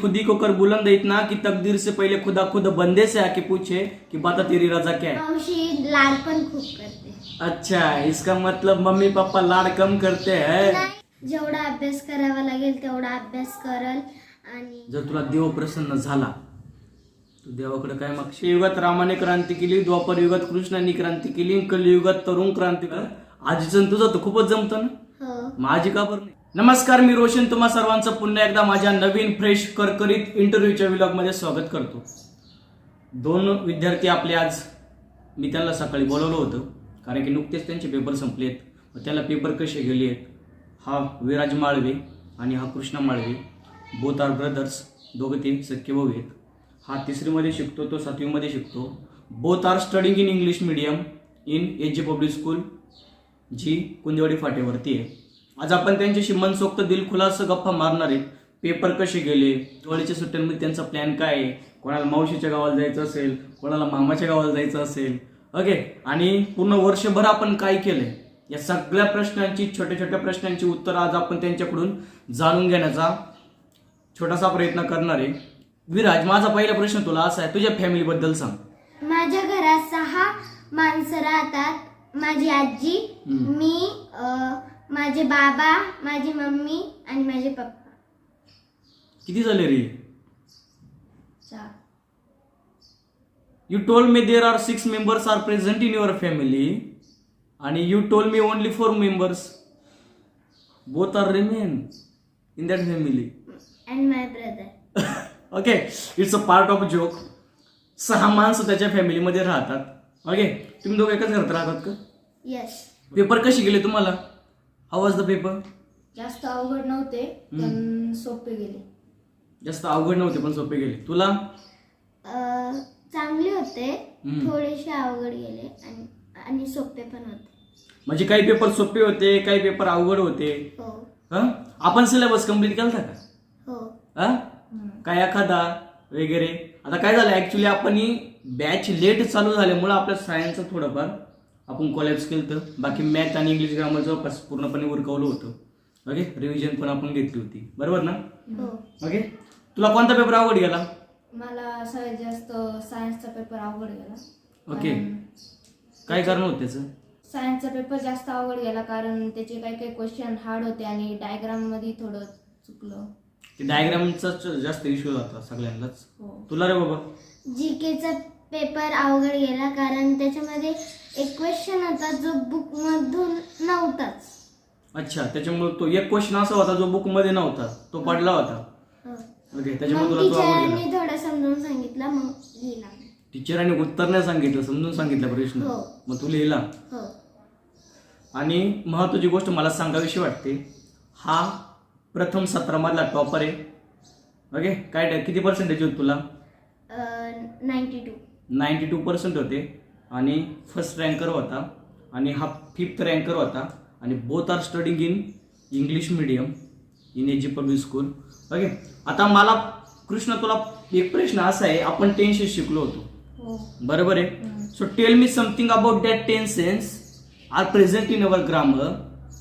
खुदी को कर बुलंद इतना कि तकदीर से पहले खुदा खुद बंदे से आके पूछे कि बता तेरी रजा क्या है लाडपण करते अच्छा इसका मतलब मम्मी पापा लाड कम करते हैं जेवढा अभ्यास करावा लागेल तेवढा अभ्यास करल आणि जर तुला देव प्रसन्न झाला तू देवाकडे काय मागशील युगात रामाने क्रांती केली द्वापर युगात कृष्णाने क्रांती केली कलियुगात तरुण क्रांती कर आजीचं आणि तुझं तर खूपच जमतो ना हो माझी का बरं नमस्कार मी रोशन तुम्हा सर्वांचं पुन्हा एकदा माझ्या नवीन फ्रेश करकरीत इंटरव्ह्यूच्या विलॉगमध्ये स्वागत करतो दोन विद्यार्थी आपले आज मी त्यांना सकाळी बोलवलं होतं कारण की नुकतेच त्यांचे पेपर संपले आहेत व त्याला पेपर कसे गेले आहेत हा विराज माळवे आणि हा Krishna Malve both are brothers दोघं तीन सख्य भाऊ आहेत हा तिसरीमध्ये शिकतो तो सातवीमध्ये शिकतो both are studying in English medium in H G public school जी कुंदेवाडी फाटेवरती आहे आज आपण त्यांच्याशी मनसोक्त दिलखुलास गप्पा मारणार आहेत पेपर कसे गेले दिवाळीच्या सुट्ट्यांमध्ये त्यांचा प्लॅन काय आहे कोणाला मावशीच्या गावाला जायचं असेल कोणाला मामाच्या गावाला जायचं असेल ओके आणि पूर्ण वर्षभर आपण काय केलंय या सगळ्या प्रश्नांची छोट्या छोट्या प्रश्नांची उत्तरं आज आपण त्यांच्याकडून जाणून घेण्याचा छोटासा प्रयत्न करणार आहे विराज माझा पहिला प्रश्न तुला असा आहे तुझ्या फॅमिलीबद्दल सांग माझ्या घरात सहा माणसं राहतात माझी आजी मी माझे बाबा माझी मम्मी आणि माझे पप्पा किती झाले रे you told me there are six members are present in your family आणि you told me only four members both are remain in that family and my brother okay it's a part of joke सहा माणसं त्याच्या family मध्ये राहतात okay तुम्ही दोघं एकच घरात राहतात का येस पेपर कशी गेले तुम्हाला हाऊ वॉज द पेपर जास्त अवघड नव्हते पण सोपे गेले जास्त अवघड नव्हते पण सोपे गेले तुला चांगले होते थोडेसे अवघड गेले आणि सोपे पण होते म्हणजे काही पेपर सोपे होते काही पेपर अवघड होते हो आपण सिलेबस कम्प्लीट केला का हो काय एखादा वगैरे आता काय झालं ऍक्च्युली आपण बॅच लेट चालू झाल्यामुळे आपल्या सायन्सचं थोडंफार आपण कॉलेज केलं होतं बाकी मॅथ आणि इंग्लिश ग्रामर जवळपास पूर्णपणे उरकवलं होतं ओके रिव्हिजन पण आपण घेतली होती बरोबर ना ओके हो. तुला कोणता पेपर आवड गेला मला सगळ्यात जास्त सायन्सचा पेपर आवड गेला ओके काय कारण होतं त्याचं सायन्सचा पेपर जास्त आवड गेला कारण त्याचे काही काही क्वेश्चन हार्ड होते आणि डायग्राम मध्ये थोडं चुकलं ते जास्त इश्यू होता सगळ्यांनाच हो. तुला रे बाबा जी केचा पेपर अवघड गेला कारण त्याच्यामध्ये एक क्वेश्चन होता जो बुक मधून नव्हताच अच्छा त्याच्यामुळे तो एक क्वेश्चन असा होता जो बुक मध्ये नव्हता तो पडला होता हो. त्याच्यामुळे समजून सांगितलं मग उत्तर नाही सांगितलं समजून सांगितलं प्रश्न हो. मग तू लिहिला हो. आणि महत्वाची गोष्ट मला सांगावीशी वाटते हा प्रथम सत्रामधला टॉपर आहे ओके काय किती पर्सेंटेज होत तुला ninety two ninety two percent होते आणि फर्स्ट रँकर होता आणि हा फिफ्थ रँकर होता आणि both are studying in English medium in A G public school okay आता मला कृष्ण तुला एक प्रश्न असा आहे आपण टेन्सेस शिकलो होतो हो. बरोबर आहे so tell me something about that tenses are present in our grammar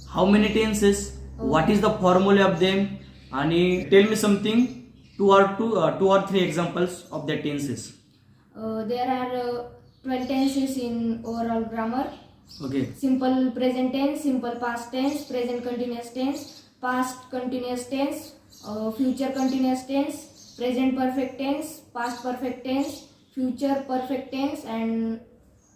how many tenses what is the फॉर्म्युले of them आणि tell me something two or two two or three examples of that tenses Uh, there are uh, 12 tenses in overall grammar. Okay. Simple present tense, simple past tense, present continuous tense, past continuous tense, uh, future continuous tense, present perfect tense, past perfect tense, future perfect tense and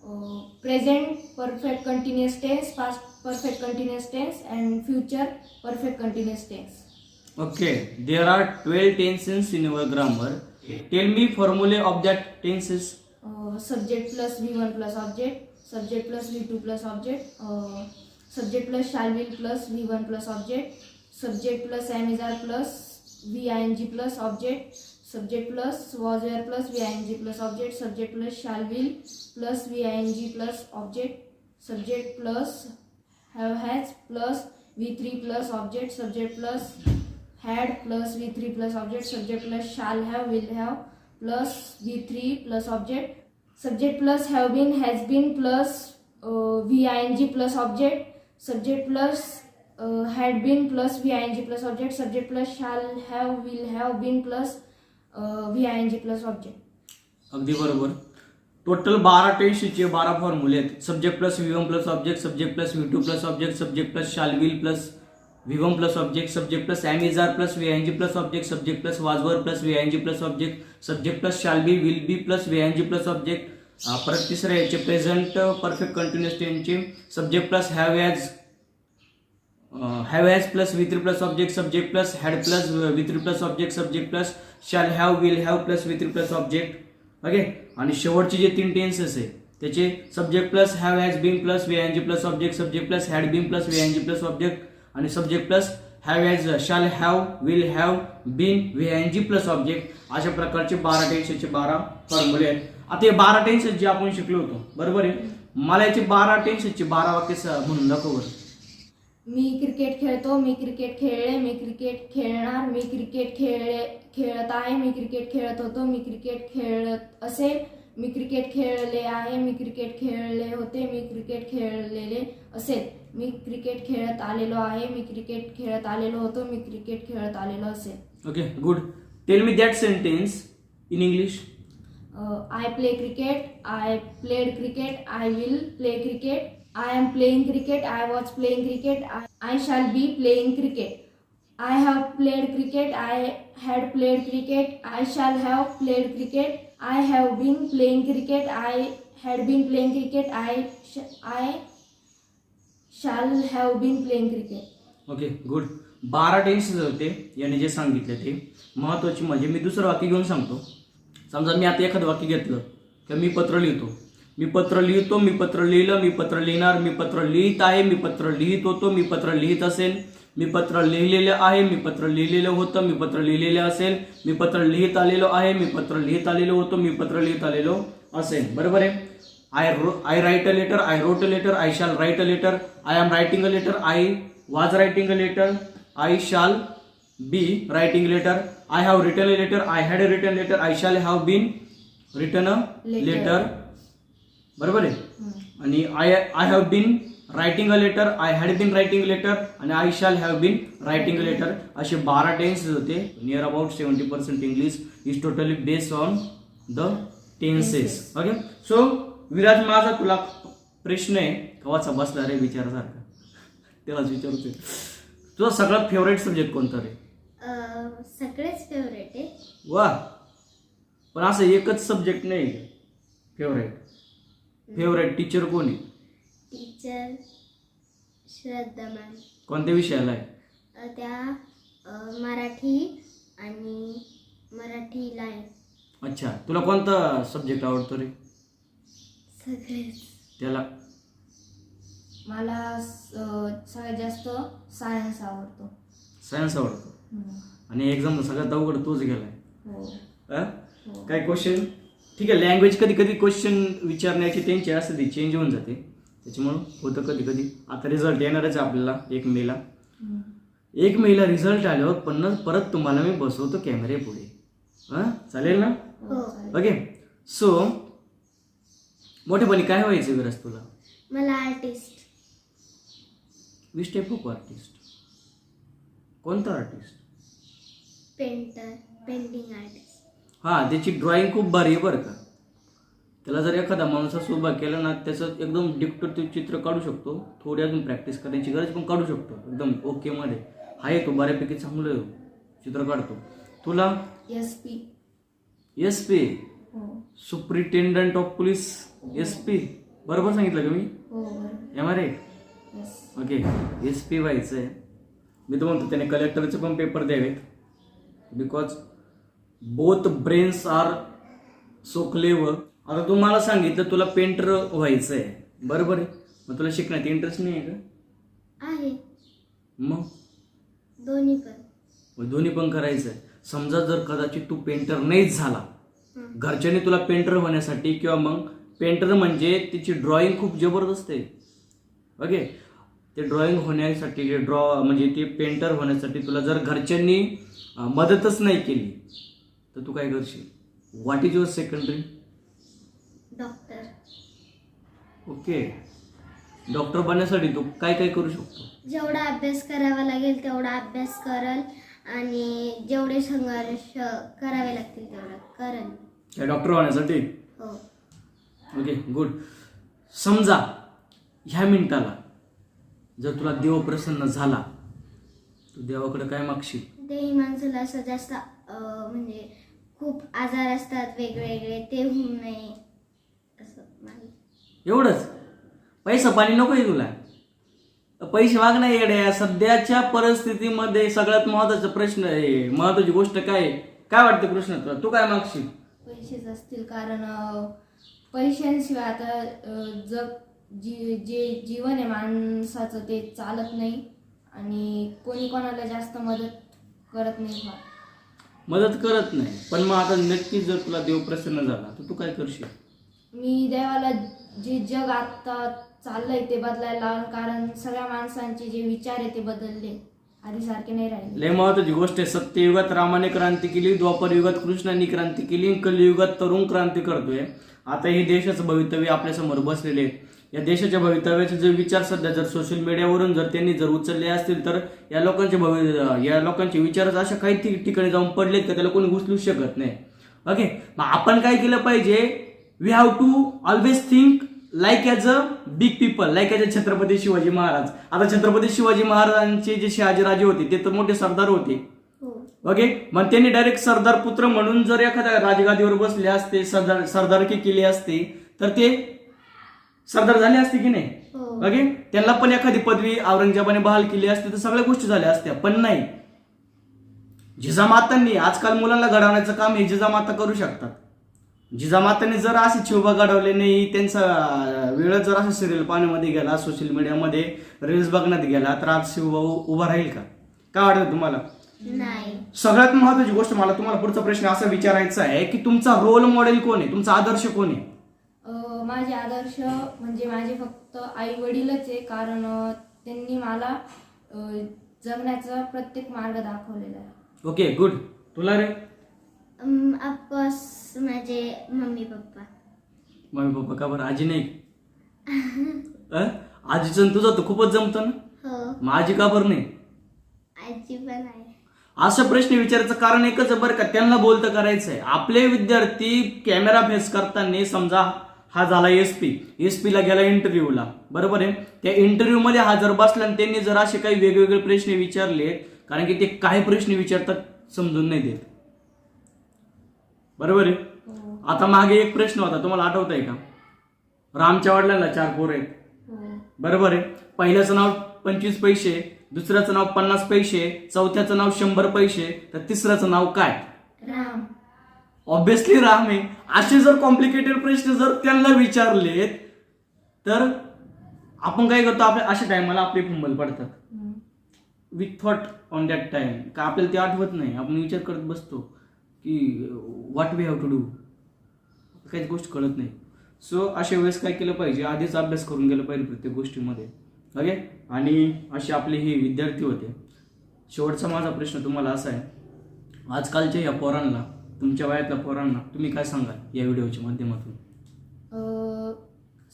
uh, present perfect continuous tense, past perfect continuous tense and future perfect continuous tense. Okay, there are 12 tenses in our grammar. Tell me formula of that tenses. Uh, subject plus V1 plus object, subject plus V2 plus object, subject plus shall will plus V1 plus object, subject plus am is are plus VING plus object, subject plus was were plus VING plus object, subject plus shall will plus VING plus object, subject plus have has plus V3 plus object, subject plus had plus v3 three plus object subject plus shall have will have plus object three plus object subject plus have plus has been plus V I N G plus object subject plus had plus plus V I G plus object subject plus shall have will अगदी बरोबर total बारा टेशीचे बारा फॉर्म्युले आहेत subject plus V one plus object subject plus V two plus object subject plus shall plus विवम plus object subject plus am is are plus G plus object subject plus was were plus G plus object subject plus shall be will be plus G plus object परत तिसरं याचे present perfect continuous टेनचे subject plus have has have has plus with plus object subject plus had plus with plus object subject plus shall have will have plus with plus object okay आणि शेवटचे जे तीन tenses आहे त्याचे subject plus have has been plus G plus object subject plus had been plus G plus object आणि subject plus have has shall have will have been V N G plus object अशा प्रकारचे बारा टेन्सचे बारा फॉर्म्युले आहेत आता हे बारा टेन्सेस जे आपण शिकलो होतो बरोबर आहे मला याचे बारा टेन्सेसचे बारा वाक्य म्हणून दाखव मी क्रिकेट खेळतो मी क्रिकेट खेळले मी क्रिकेट खेळणार मी क्रिकेट खेळले खेळत आहे मी क्रिकेट खेळत होतो मी क्रिकेट खेळत असे मी क्रिकेट खेळले आहे मी क्रिकेट खेळले होते मी क्रिकेट खेळलेले असेल मी क्रिकेट खेळत आलेलो आहे मी क्रिकेट खेळत आलेलो होतो मी क्रिकेट खेळत आलेलो असेल okay good tell me that English in English I play cricket I played cricket I will play cricket I am playing cricket I was playing cricket I shall be playing cricket I have played cricket I had played cricket I shall have played cricket I have been playing cricket I had been playing cricket I I shall have been playing cricket okay good बारा tense होते याने जे सांगितले ते महत्त्वाची म्हणजे मी दुसरं वाक्य घेऊन सांगतो समजा मी आता एखादं वाक्य घेतलं तर मी पत्र लिहितो मी पत्र लिहितो मी पत्र लिहिलं मी पत्र लिहिणार मी पत्र लिहित आहे मी पत्र लिहित होतो मी पत्र लिहित असेल मी पत्र लिहिलेलं आहे मी पत्र लिहिलेलं होतं मी पत्र लिहिलेलं असेल मी पत्र लिहित आलेलो आहे मी पत्र लिहित आलेलो होतो मी पत्र लिहित आलेलो असेल बरोबर आहे I I write a letter I wrote a letter I shall write a letter I am writing a letter I was writing a letter I shall be writing letter I have written a letter I had a written letter I shall have been written a letter बरोबर आहे आणि I I have been writing a letter I had been writing letter आणि I shall have been writing a letter असे बारा tenses होते near about seventy percent English is totally based on the tenses okay so Viraj माझा तुला प्रश्न आहे कवाचा बसला रे विचारासारखा त्यालाच विचारते तुझा सगळ्यात फेवरेट सब्जेक्ट कोणता रे सगळेच फेवरेट आहे वा पण असं एकच सब्जेक्ट नाही फेवरेट फेवरेट टीचर कोण आहे टीचर श्रद्धा मॅम कोणत्या विषयाला आहे त्या मराठी आणि मराठीला आहे अच्छा तुला कोणता सब्जेक्ट आवडतो रे त्याला मला जास्त सायन्स आवडतो सायन्स आवडतो आणि एक्झाम सगळ्यात अवघड तोच गेलाय हो. हो. काय क्वेश्चन ठीक आहे लँग्वेज कधी कधी क्वेश्चन विचारण्याची त्यांची असं ती चेंज होऊन जाते त्याच्यामुळं होतं कधी कधी आता रिझल्ट येणारच आपल्याला एक मेला एक मेला रिझल्ट आल्यावर पन्नास परत तुम्हाला मी बसवतो कॅमेरे पुढे हां चालेल ना ओके सो हो, मोठेपणी काय व्हायचं विराज तुला मला आर्टिस्ट विश टाईप आर्टिस्ट कोणता आर्टिस्ट पेंटर पेंटिंग आर्टिस्ट हा त्याची ड्रॉइंग खूप भारी आहे बरं का त्याला जर एखादा माणूस उभा केला ना त्याचं एकदम डिक्ट तू चित्र काढू शकतो थोडी अजून प्रॅक्टिस करण्याची गरज पण काढू शकतो एकदम ओके मध्ये हा येतो बऱ्यापैकी चांगलं चित्र काढतो तुला S P S P of police S P बरोबर सांगितलं का मी M R A okay S P व्हायचं आहे मी तर म्हणतो त्याने कलेक्टरचे पण पेपर द्यावेत because both brains are so अरे आता मला सांगितलं तुला पेंटर व्हायचं आहे बरोबर आहे मग तुला शिकण्यात इंटरेस्ट नाही आहे का आहे मग दोन्ही पण दोन्ही पण करायचं आहे समजा जर कदाचित तू पेंटर नाहीच झाला घरच्यानी तुला पेंटर होण्यासाठी किंवा मग पेंटर म्हणजे त्याची ड्रॉइंग खूप जबरदस्त आहे ओके ते ड्रॉइंग होण्यासाठी जे ड्रॉ म्हणजे ते पेंटर होण्यासाठी तुला जर घरच्यांनी मदतच नाही केली तर तू काय करशील what is your secondary doctor okay doctor बनण्यासाठी तू काय काय करू शकतो जेवढा अभ्यास करावा लागेल तेवढा अभ्यास करल आणि जेवढे संघर्ष करावे लागतील तेवढा करल डॉक्टर होण्यासाठी हो ओके गुड समजा ह्या मिनिटाला जर तुला देव प्रसन्न झाला तू देवाकडे काय मागशील तेही माणसाला असं जास्त म्हणजे खूप आजार असतात वेगवेगळे ते होऊ नये असं एवढंच पैसा पाणी नको आहे तुला पैसे मागणं येड्या सध्याच्या परिस्थितीमध्ये सगळ्यात महत्वाचा प्रश्न आहे महत्वाची गोष्ट काय काय वाटते कृष्ण तुला तू काय मागशील पैसेच असतील कारण पैशांशिवाय आता जग जी जे जीवन आहे माणसाचं ते चालत नाही आणि कोणी कोणाला जास्त मदत करत नाही मदत करत नाही पण मग आता नक्कीच जर तुला देव प्रसन्न झाला तर तू काय करशील मी देवाला जे जग आता चाललंय ते बदलायला कारण सगळ्या माणसांचे जे विचार आहे ते बदलले आधी सारखे नाही राहिले लय महत्वाची गोष्ट आहे सत्ययुगात रामाने क्रांती केली द्वापर युगात कृष्णाने क्रांती केली कलियुगात तरुण क्रांती करतोय आता हे देशाचं भवितव्य आपल्या समोर बसलेले या देशाच्या भवितव्याचे जर विचार सध्या जर सोशल मीडियावरून जर त्यांनी जर उचलले असतील तर या लोकांचे भवि या लोकांचे विचारच अशा काही ठिकाणी जाऊन पडले तर त्याला कोणी उचलू शकत नाही ओके मग आपण काय केलं पाहिजे we have to always think like as a big people like as a Chhatrapati Shivaji Maharaj आता छत्रपती शिवाजी महाराजांचे जे शहाजीराजे होते ते तर मोठे सरदार होते ओके हो. मग त्यांनी डायरेक्ट सरदार पुत्र म्हणून जर एखाद्या राजगादीवर बसले असते सरदार सरदारकी केली असते तर ते सरदार झाले असते की नाही ओके हो. त्यांना पण एखादी पदवी औरंगजेबाने बहाल केली असते तर सगळ्या गोष्टी झाल्या असत्या पण नाही जिजामातांनी आजकाल मुलांना घडवण्याचं काम हे जिजामाता करू शकतात जिजामातांनी जर असे शिवबा घडवले नाही त्यांचा वेळ जर असं सिरियल पाण्यामध्ये गेला सोशल मीडियामध्ये रील्स बघण्यात गेला तर आज शिवबा उभा राहील का काय वाटतं तुम्हाला नाही सगळ्यात महत्वाची गोष्ट मला तुम्हाला पुढचा प्रश्न असा विचारायचा आहे की तुमचा रोल मॉडेल कोण आहे तुमचा आदर्श कोण आहे माझे आदर्श म्हणजे माझे फक्त आई वडीलच आहे कारण त्यांनी मला जगण्याचा प्रत्येक मार्ग दाखवलेला आहे ओके गुड तुला रे माझे मम्मी पप्पा मम्मी पप्पा का बरं आजी नाही आजी आजीचं तुझं तर खूपच जमतो ना हो. माझी का बरं नाही आजी पण आहे असं प्रश्न विचारायचं कारण एकच बरं का त्यांना बोलत करायचं आहे आपले विद्यार्थी कॅमेरा फेस करताना समजा हा झाला एस पी एस पीला गेला इंटरव्ह्यूला बरोबर आहे त्या इंटरव्ह्यूमध्ये हा जर बसला आणि त्यांनी जर असे काही वेगवेगळे प्रश्न विचारले कारण की ते काय प्रश्न विचारतात समजून नाही देत बरोबर आहे हो. आता मागे एक प्रश्न होता तुम्हाला आठवत आहे का रामच्या वडिलांना चार पोर आहेत हो. बरोबर आहे पहिल्याचं नाव पंचवीस पैसे दुसऱ्याचं नाव पन्नास पैसे चौथ्याचं नाव शंभर पैसे तर तिसऱ्याचं नाव काय राम ऑब्विसली राम आहे असे जर कॉम्प्लिकेटेड प्रश्न जर त्यांना विचारले तर आपण काय करतो आपल्या अशा टायमाला आपले फुंबल पडतात with thought on that time का आपल्याला ते आठवत नाही आपण विचार करत बसतो की what we have to do काहीच गोष्ट कळत नाही सो अशा वेळेस काय केलं पाहिजे आधीच अभ्यास करून गेलं पाहिजे प्रत्येक गोष्टीमध्ये ओके आणि असे आपले हे विद्यार्थी होते शेवटचा माझा प्रश्न तुम्हाला असा आहे आजकालच्या या पोरांना तुमच्या वयातल्या पोरांना तुम्ही काय सांगाल या व्हिडिओच्या माध्यमातून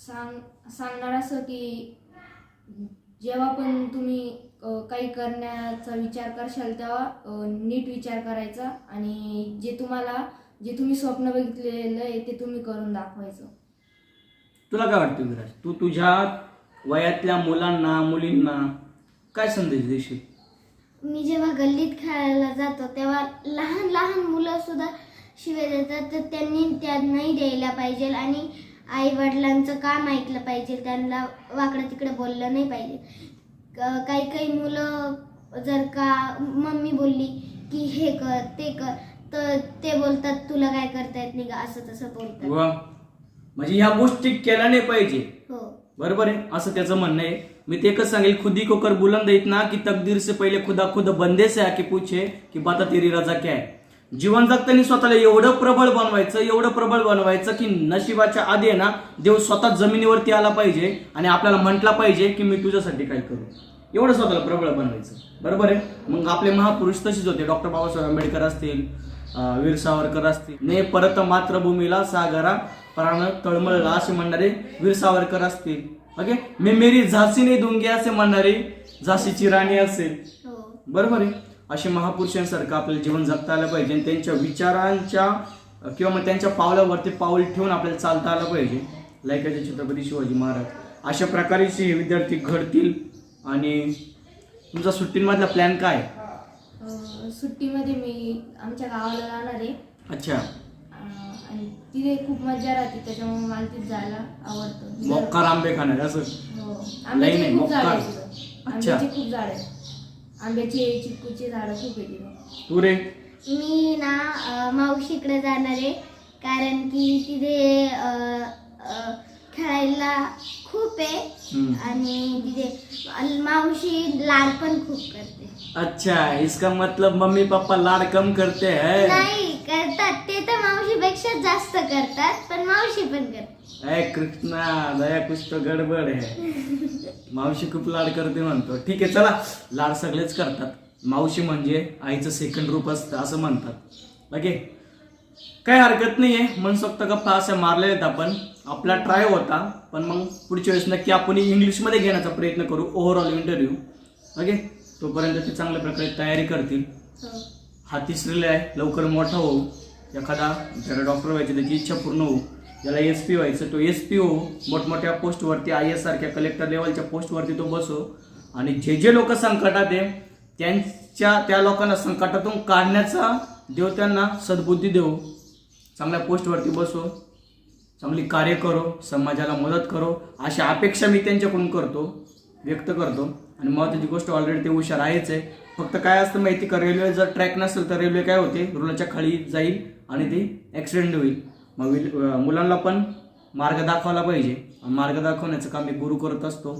सांग सांगणार असं की जेव्हा पण तुम्ही काही करण्याचा विचार करशाल तेव्हा नीट विचार करायचा आणि जे तुम्हाला जे तुम्ही स्वप्न बघितलेलं आहे ते तुम्ही करून दाखवायचं तुला काय वाटतं विराज तू तुझ्या वयातल्या मुलांना मुलींना काय संदेश देशील मी जेव्हा गल्लीत खेळायला जातो तेव्हा लहान लहान मुलं सुद्धा शिव्या देतात तर त्यांनी नाही द्यायला पाहिजे आणि आई वडिलांचं काम ऐकलं पाहिजे त्यांना वाकडं तिकडं बोललं नाही पाहिजे काही काही मुलं जर का मम्मी बोलली की हे कर ते कर तर ते बोलतात तुला काय करता येत नाही का असं तसं बोलतात म्हणजे ह्या गोष्टी केल्या नाही पाहिजे हो बरोबर आहे असं त्याचं म्हणणं आहे मी ते एकच सांगेल खुदी कोकर बुलंद बुलंद ना की तकदीर से पहिले खुदा खुद बंदे से आके पूछे की बाता तेरी रजा क्या आहे जीवन जगताना स्वतःला एवढं प्रबळ बनवायचं एवढं प्रबळ बनवायचं की नशिबाच्या आधी ना देव स्वतः जमिनीवरती आला पाहिजे आणि आपल्याला म्हटला पाहिजे की मी तुझ्यासाठी काय करू एवढं स्वतःला प्रबळ बनवायचं बरोबर आहे मग आपले महापुरुष तसेच होते डॉक्टर बाबासाहेब आंबेडकर असतील वीर सावरकर असतील ने परत मातृभूमीला सागरा प्राण तळमळला असे म्हणणारे वीर सावरकर असतील ओके मी मेरी झाशीने दुंगी असे म्हणणारी झाशीची राणी असेल हो. बरोबर आहे असे महापुरुषांसारखं आपल्याला जीवन जगता आलं पाहिजे आणि त्यांच्या विचारांच्या किंवा मग त्यांच्या पावलावरती पाऊल ठेवून आपल्याला चालता आलं पाहिजे लायकाचे छत्रपती शिवाजी महाराज अशा प्रकारेचे विद्यार्थी घडतील आणि तुमचा सुट्टींमधला प्लॅन काय सुट्टी मध्ये मी आमच्या गावाला जाणार आहे अच्छा आणि तिथे खूप मजा राहते त्याच्यामुळे मला तिथे जायला आवडतं मोक्कार आंबे खाणार असं हो. आंब्याचे खूप झाड आहे आंब्याचे खूप झाड खूप आहे तू रे मी ना मावशीकडे जाणार आहे कारण की तिथे खेळायला खूप आहे आणि तिथे म्हणजे मावशी लाड पण खूप करते अच्छा इसका मतलब मम्मी पप्पा लाड कम करते है नाही करतात ते तर पेक्षा जास्त करतात पण मावशी पण करते अय कृष्णा दया कुछ तो गडबड है मावशी खूप लाड करते म्हणतो ठीक आहे चला लाड सगळेच करतात मावशी म्हणजे आईचं सेकंड रूप असतं असं म्हणतात ओके काही हरकत नाहीये मनसोक्त गप्पा अशा मारलेत आपण आपला ट्राय होता पण मग पुढच्या वेळेस नक्की आपण इंग्लिशमध्ये घेण्याचा प्रयत्न करू ओव्हरऑल इंटरव्ह्यू ओके तोपर्यंत ते चांगल्या प्रकारे तयारी करतील हो. हा तिसरेला आहे लवकर मोठा होऊ एखादा ज्याला डॉक्टर व्हायची त्याची इच्छा पूर्ण होऊ ज्याला एस पी व्हायचं तो एस पी होऊ मोठमोठ्या पोस्टवरती आय एस सारख्या कलेक्टर लेवलच्या पोस्टवरती तो बसो आणि जे जे लोक संकटात आहे त्यांच्या त्या लोकांना संकटातून काढण्याचा देव त्यांना सद्बुद्धी देऊ चांगल्या पोस्टवरती बसो चांगली कार्य करो समाजाला मदत करो अशा अपेक्षा मी त्यांच्याकडून करतो व्यक्त करतो आणि महत्त्वाची गोष्ट ऑलरेडी ते हुशार आहेच आहे फक्त काय असतं माहिती का रेल्वे जर ट्रॅक नसेल तर रेल्वे काय होते रुलाच्या खाली जाईल आणि ते ॲक्सिडेंट होईल मग मुलांना पण मार्ग दाखवायला पाहिजे मार्ग दाखवण्याचं काम मी गुरु करत असतो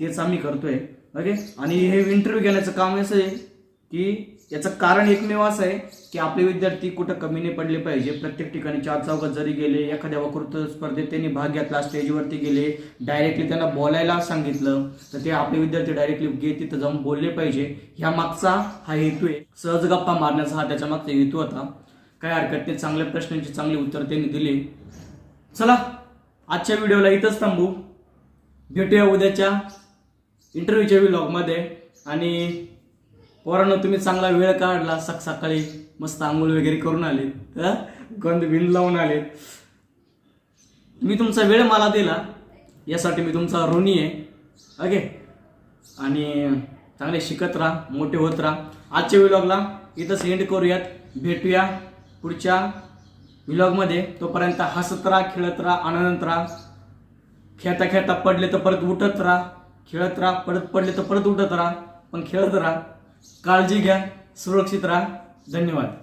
तेच आम्ही करतोय ओके आणि हे इंटरव्ह्यू घेण्याचं काम असं आहे की याचं कारण एकमेव असं आहे की आपले विद्यार्थी कुठं कमी नाही पडले पाहिजे प्रत्येक ठिकाणी चार चौकात जरी गेले एखाद्या वकृत्व स्पर्धेत त्यांनी भाग घेतला स्टेजवरती गेले डायरेक्टली त्यांना बोलायला सांगितलं तर ते आपले विद्यार्थी डायरेक्टली गे तिथं जाऊन बोलले पाहिजे ह्या मागचा हा हेतू आहे सहज गप्पा मारण्याचा हा त्याच्या मागचा हेतू होता काय हरकत नाही चांगल्या प्रश्नांची चांगली उत्तर त्यांनी दिली चला आजच्या व्हिडिओला इथंच थांबू भेटूया उद्याच्या इंटरव्ह्यूच्या व्हिलॉगमध्ये आणि पोरांनो तुम्ही चांगला वेळ काढला सक सकाळी मस्त आंघोळ वगैरे करून आले गंध बिंद लावून आले मी तुमचा वेळ मला दिला यासाठी मी तुमचा ऋणी आहे ओके आणि चांगले शिकत राहा मोठे होत राहा आजच्या व्हिलॉगला इथंच एंड करूयात भेटूया पुढच्या व्हिलॉगमध्ये तोपर्यंत हसत राहा खेळत राहा आनंदत राहा खेळता खेळता पडले तर परत उठत राहा खेळत राहा परत पडले तर परत उठत राहा पण खेळत राहा काळजी घ्या सुरक्षित राहा धन्यवाद